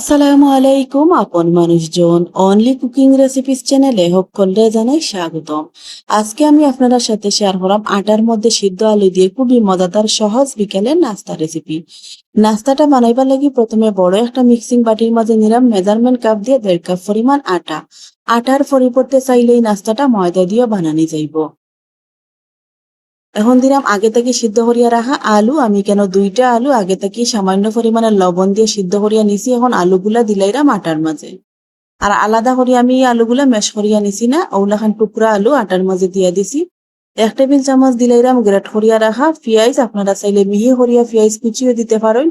আসসালামু আলাইকুম, আপন মানুষজন। অনলি কুকিং রেসিপিস চ্যানেলে সকলরে জানাই স্বাগতম। আজকে আমি আপনাদের সাথে শেয়ার করলাম আটার মধ্যে সিদ্ধ আলু দিয়ে খুবই মজাদার, সহজ বিকেলের নাস্তা রেসিপি নাস্তাটা বানাইবার লাগি প্রথমে বড় একটা মিক্সিং বাটির মাঝে নিলাম মেজারমেন্ট কাপ দিয়ে দেড় কাপ পরিমাণ আটা। আটার পরিবর্তে চাইলে এই নাস্তাটা ময়দা দিয়ে বানানি যাইব। এখন দিলাম আগে থেকে সিদ্ধ করিয়া রাখা আলু, আমি কেন দুইটা আলু? আগে থেকে সামান্য পরিমাণে লবণ দিয়ে সিদ্ধ করিয়া নিছি, এখন আলুগুলা দিলাইরাম আটার মাঝে। আর আলাদা করে আমি আলুগুলা মেশ করিয়া নিছি না, ওগুলাখান টুকরা আলু আটার মাঝে দিয়া দিছি। এক টেবিল চামচ দিলাইরাম গ্রেট করিয়া রাখা পেঁয়াজ, আপনারা চাইলে মিহি করিয়া পেঁয়াজ কুচিও দিতে পারেন।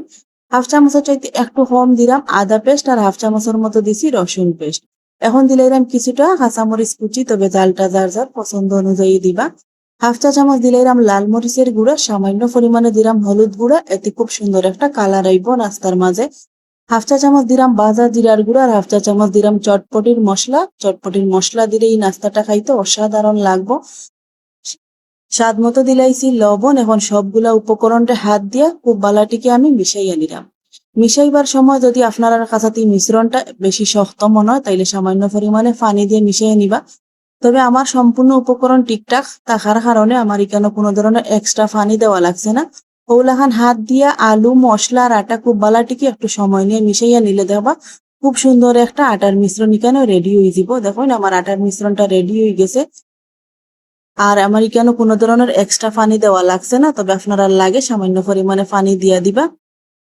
হাফ চামচের চাইতে একটু কম দিলাম আদা পেস্ট আর হাফ চামচের মতো দিছি রসুন পেস্ট। এখন দিলাইরাম কিছুটা কাঁচামরিচ কুচি, তবে জালটা যার যার পছন্দ অনুযায়ী দিবা। হাফ চা চামচ দিলাম লাল মরিচের গুঁড়া, সামান্য পরিমাণে দিলাম হলুদ গুঁড়া, এতে খুব সুন্দর একটা কালার আইব নাস্তার মাঝে। হাফ চা চামচ দিলাম বাজা জিরার গুঁড়া আর হাফ চা চামচ দিলাম চটপটির মশলা। চটপটির মশলা দিলে এই নাস্তাটা খাইতে অসাধারণ লাগবো। স্বাদ মতো দিলাইছি লবণ, এখন সবগুলা উপকরণটা হাত দিয়া খুব বালাটিকে আমি মিশাইয়া নিলাম। মিশাইবার সময় যদি আপনার কাছাতে মিশ্রণটা বেশি শক্ত মনে হয়, তাইলে সামান্য পরিমাণে পানি দিয়ে মিশিয়ে নিবা। তবে আমার সম্পূর্ণ উপকরণ ঠিকঠাক থাকার কারণে আমার এখানে কোনো ধরনের এক্সট্রা ফানি দেওয়া লাগছে না। ওগুলাখান হাত দিয়া আলু, মশলা আর আটা খুব বালাটিকে একটু সময় নিয়ে মিশাইয়া নিলে দেখবা, খুব সুন্দর একটা আটার মিশ্রণ এখানে রেডি হয়ে যাব দেখুন, আমার আটার মিশ্রণটা রেডি হয়ে গেছে। আর আমার এখানে কোনো ধরনের এক্সট্রা ফানি দেওয়া লাগছে না, তবে আপনারা লাগে সামান্য পরিমাণে ফানি দিয়া দিবা।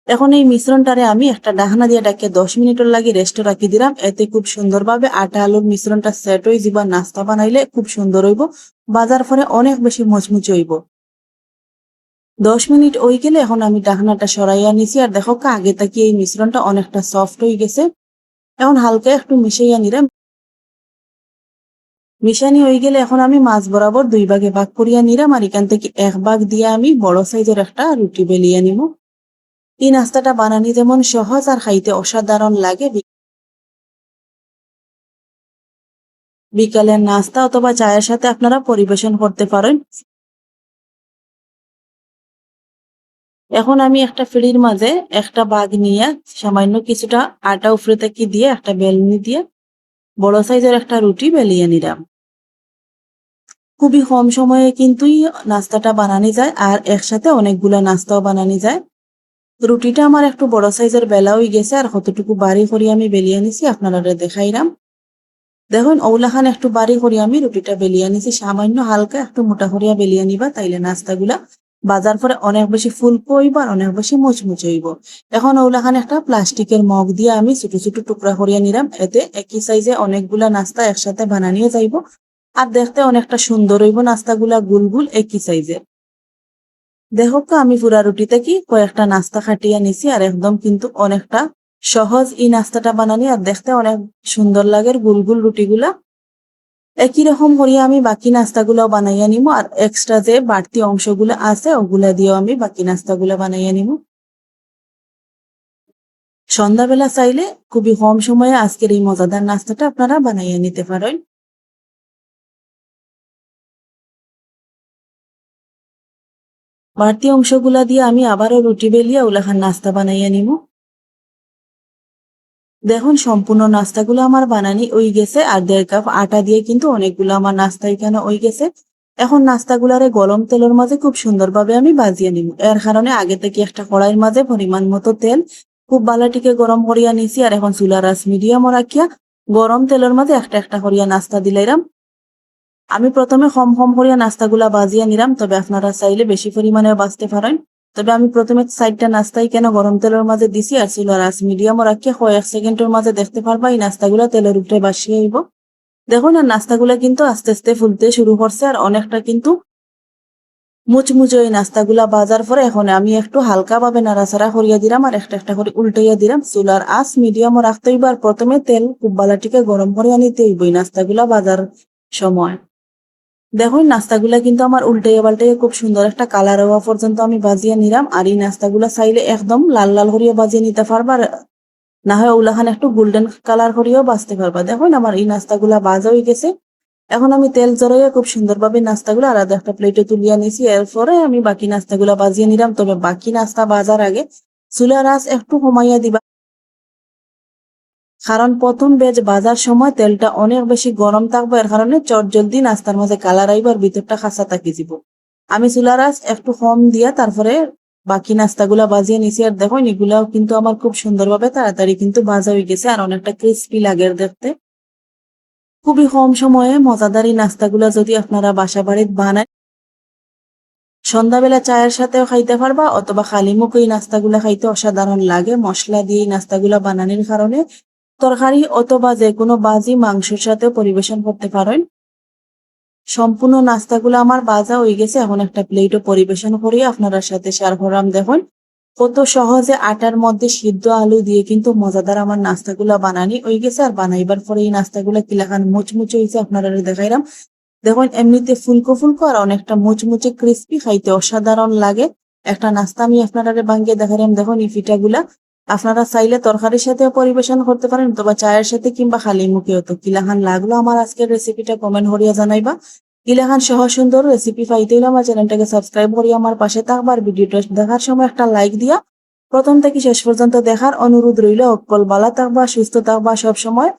এখন এই মিশ্রণটারে আমি একটা ডাহানা দিয়ে ডাকে দশ মিনিটের লাগে রেস্টে রাখি দিলাম। এতে খুব সুন্দরভাবে আটা আলুর মিশ্রণটা সেট হয়ে যাবা নাস্তা বানাইলে খুব সুন্দর হইব, বাজার ফলে অনেক বেশি মচমুচে হইব। দশ মিনিট ওই গেলে এখন আমি ডাকনাটা সরাইয়া নিছি আর দেখো আগে থাকি এই মিশ্রণটা অনেকটা সফট হয়ে গেছে। এখন হালকা একটু মিশাইয়া নিলাম। মিশানি হয়ে গেলে এখন আমি মাছ বরাবর দুই ভাগে ভাগ করিয়া নিলাম। আর এখান থেকে এক ভাগ দিয়ে আমি বড় সাইজের একটা রুটি বেলিয়ে নিব। এই নাস্তাটা বানানি যেমন সহজ আর খাইতে অসাধারণ লাগে। বিকালের নাস্তা অথবা চায়ের সাথে আপনারা পরিবেশন করতে পারেন। এখন আমি একটা ফিড়ির মাঝে একটা বাঘ নিয়ে সামান্য কিছুটা আটা উফরে থেকে দিয়ে একটা বেলনি দিয়ে বড় সাইজের একটা রুটি বেলিয়ে নিলাম। খুবই কম সময়ে কিন্তুই নাস্তাটা বানানি যায় আর একসাথে অনেকগুলা নাস্তাও বানানি যায়। রুটিটা আমার একটু বড় সাইজের বেলা হয়ে গেছে, আর কতটুকু বাড়ি করি আমি বেলিয়ে নিছি আপনারা দেখাইলাম। দেখুন, ওলাখান একটু বাড়ি করি আমি, রুটিটা বেলিয়ে নিছি সামান্য হালকা একটু মোটা করিয়া বেলিয়ে নিবা তাইলে নাস্তাগুলা বাজার পরে অনেক বেশি ফুলকো হইব আর অনেক বেশি মুচমুচে হইব। এখন ওলাখান একটা প্লাস্টিকের মগ দিয়ে আমি ছোট ছোট টুকরা করিয়া নিলাম, এতে একই সাইজে অনেকগুলা নাস্তা একসাথে বানানিয়ে যাইব। আর দেখতে অনেকটা সুন্দর হইব, নাস্তাগুলা গুল গুল একই সাইজের। দেখো তো আমি পুরা রুটিতে কি কয়েকটা নাস্তা খাটিয়ে নিছি আর একদম কিন্তু অনেকটা সহজ এই নাস্তাটা বানানি আর দেখতে অনেক সুন্দর লাগে গুল গুলগুল রুটিগুলা। একই রকম করিয়া আমি, বাকি নাস্তাগুলো বানাইয়া নিব আর এক্সট্রা যে বাড়তি অংশগুলো আছে ওগুলা দিয়েও আমি বাকি নাস্তাগুলো বানাইয়া নিব সন্ধ্যাবেলা চাইলে খুবই কম সময়ে আজকের এই মজাদার নাস্তাটা আপনারা বানাইয়া নিতে পারেন। বাড়তি অংশগুলা দিয়ে আমি আবারও রুটি বেলিয়া উলাখান নাস্তা বানাইয়া নিব দেখুন, সম্পূর্ণ নাস্তাগুলো আমার বানানি ওই গেছে, আর দেড় কাপ আটা দিয়ে কিন্তু অনেকগুলো আমার নাস্তা এখানে ওই গেছে। এখন নাস্তাগুলারে গরম তেলের মাঝে খুব সুন্দরভাবে আমি বাজিয়ে নিব এর কারণে আগে থেকে একটা কড়াইয়ের মাঝে পরিমাণ মতো তেল, খুব বালাটিকে গরম করিয়া নিছি, আর এখন চুলা রাস মিডিয়াম রাখিয়া গরম তেলের মাঝে একটা একটা করিয়া নাস্তা দিলাইরাম। আমি প্রথমে কম কম করিয়া নাস্তাগুলা বাজিয়া নিলাম, তবে আপনারা চাইলে বেশি পরিমাণে বাঁচতে পারেন। তবে আমি প্রথমে সাইডটা নাস্তাই কেন গরম তেলের মাঝে দিছি আর ছিল রাস মিডিয়ামও রাখিয়া কয়েক সেকেন্ডের মাঝে দেখতে পারবা এই নাস্তাগুলা তেলের উপরে বাসিয়ে আইব দেখুন, আর নাস্তাগুলা কিন্তু আস্তে আস্তে ফুলতে শুরু করছে আর অনেকটা কিন্তু মুচমুচো এই নাস্তাগুলা বাজার পরে এখন আমি একটু হালকা ভাবে নাড়াচাড়া করিয়া দিলাম আর একটা একটা করে উল্টাইয়া দিলাম। চুলার আস মিডিয়ামও রাখতে হইব আর প্রথমে তেল খুব বালাটিকে গরম করিয়া নিতে হইব এই নাস্তাগুলা বাজার সময়। দেখুন, নাস্তাগুলা কিন্তু আমার উল্টাইয়া পাল্টাইয়া খুব সুন্দর একটা কালার হওয়া পর্যন্ত আমি বাজিয়ে নিলাম। আর এই নাস্তাগুলা চাইলে একদম লাল লাল করিয়া বাজিয়ে নিতে পারবা। না হয় ওলাখান একটু গোল্ডেন কালার করিয়াও বাঁচতে পারবা। দেখুন, আমার এই নাস্তাগুলা বাজা হয়ে গেছে। এখন আমি তেল জড়াইয়া খুব সুন্দরভাবে নাস্তাগুলো আলাদা একটা প্লেটে তুলিয়া নিছি। এরপরে আমি বাকি নাস্তাগুলা বাজিয়ে নিলাম। তবে বাকি নাস্তা বাজার আগে চুলার আঁচ একটু কমাইয়া দিবা। কারণ প্রথম বেজ বাজার সময় তেলটা অনেক বেশি গরম থাকবে, এর কারণে চট জলদি নাস্তার মাঝে কালার আইবার ভিতরটা খাসা থাকি যাব আমি চুলারাস একটু কম দিয়া তারপরে বাকি নাস্তাগুলা বাজিয়ে নিছি, আর দেখো এগুলাও কিন্তু আমার খুব সুন্দরভাবে তাড়াতাড়ি কিন্তু ভাজা হয়ে গেছে, আর অনেকটা ক্রিস্পি লাগে দেখতে। খুবই কম সময়ে মজাদারি নাস্তাগুলা যদি আপনারা বাসা বাড়িতে বানায়, সন্ধ্যাবেলা চায়ের সাথেও খাইতে পারবা, অথবা খালি এই নাস্তাগুলা খাইতে অসাধারণ লাগে, মশলা দিয়ে এই নাস্তাগুলা বানানোর কারণে তরকারি অথবা যে কোনো বাজি মাংসের সাথে পরিবেশন করতে পারেন। সম্পূর্ণ নাস্তাগুলো আমার বাজা হয়ে গেছে, এখন একটা প্লেটও পরিবেশন করি, আপনারা সাথে শেয়ার করলাম দেখুন। কত সহজে আটার মধ্যে সিদ্ধ আলু দিয়ে কিন্তু মজাদার আমার নাস্তাগুলা বানানি হয়ে গেছে, আর বানাইবার পরে এই নাস্তাগুলা কিলাখান মুচমুচে হয়েছে, আপনারা দেখাইলাম। দেখুন, এমনিতে ফুলকো ফুলকো আর অনেকটা মুচমুচে ক্রিস্পি খাইতে অসাধারণ লাগে। একটা নাস্তা আমি আপনারা ভাঙ্গিয়ে দেখাইলাম, দেখুন এই পিঠাগুলা। আপনারা চাইলে তরকারির সাথেও পরিবেশন করতে পারেন, অথবা চায়ের সাথে কিংবা খালি মুখে হতো কিলাহান লাগল আমার আজকের রেসিপিটা কমেন্ট করিয়া জানাইবা। কিলাহান সহ সুন্দর রেসিপি পাইতে হলে আমার চ্যানেলটাকে সাবস্ক্রাইব করিয়া আমার পাশে থাকবার ভিডিওটা দেখার সময় একটা লাইক দিয়া। প্রথম থেকে শেষ পর্যন্ত দেখার অনুরোধ রইল। অকল বালা থাকবা, সুস্থ থাকবা সব সময়